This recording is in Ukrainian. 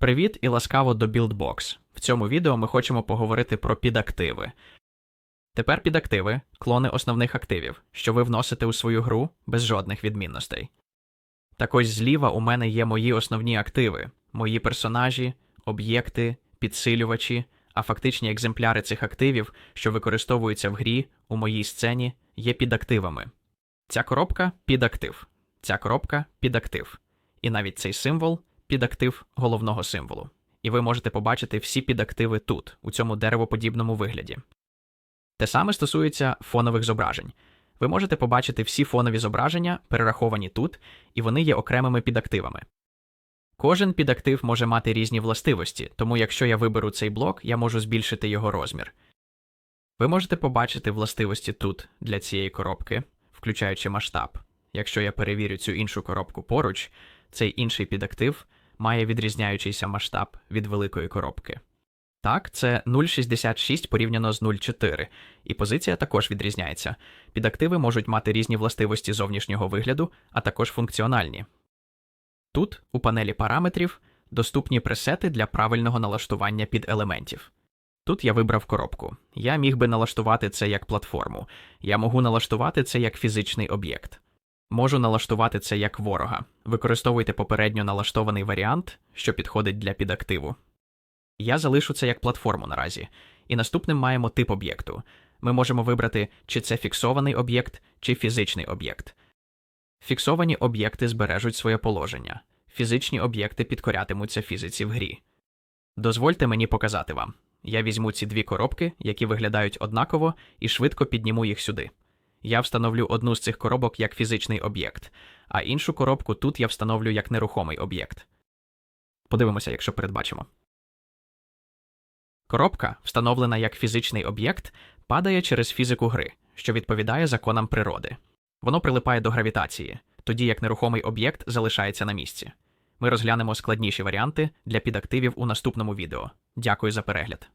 Привіт і ласкаво до BuildBox. В цьому відео ми хочемо поговорити про підактиви. Тепер підактиви клони основних активів, що ви вносите у свою гру без жодних відмінностей. Так ось зліва у мене є мої основні активи, мої персонажі, об'єкти, підсилювачі, а фактичні екземпляри цих активів, що використовуються в грі у моїй сцені, є підактивами. Ця коробка підактив, ця коробка підактив. І навіть цей символ підактив головного символу. І ви можете побачити всі підактиви тут, у цьому деревоподібному вигляді. Те саме стосується фонових зображень. Ви можете побачити всі фонові зображення, перераховані тут, і вони є окремими підактивами. Кожен підактив може мати різні властивості, тому якщо я виберу цей блок, я можу збільшити його розмір. Ви можете побачити властивості тут для цієї коробки, включаючи масштаб. Якщо я перевірю цю іншу коробку поруч, цей інший підактив має відрізняючийся масштаб від великої коробки. Так, це 0,66 порівняно з 0,4, і позиція також відрізняється. Підактиви можуть мати різні властивості зовнішнього вигляду, а також функціональні. Тут, у панелі параметрів, доступні пресети для правильного налаштування піделементів. Тут я вибрав коробку. Я міг би налаштувати це як платформу. Я можу налаштувати це як фізичний об'єкт. Можу налаштувати це як ворога. Використовуйте попередньо налаштований варіант, що підходить для підактиву. Я залишу це як платформу наразі. І наступним маємо тип об'єкту. Ми можемо вибрати, чи це фіксований об'єкт, чи фізичний об'єкт. Фіксовані об'єкти збережуть своє положення. Фізичні об'єкти підкорятимуться фізиці в грі. Дозвольте мені показати вам. Я візьму ці дві коробки, які виглядають однаково, і швидко підніму їх сюди. Я встановлю одну з цих коробок як фізичний об'єкт, а іншу коробку тут я встановлю як нерухомий об'єкт. Подивимося, якщо передбачимо. Коробка, встановлена як фізичний об'єкт, падає через фізику гри, що відповідає законам природи. Воно прилипає до гравітації, тоді як нерухомий об'єкт залишається на місці. Ми розглянемо складніші варіанти для підактивів у наступному відео. Дякую за перегляд.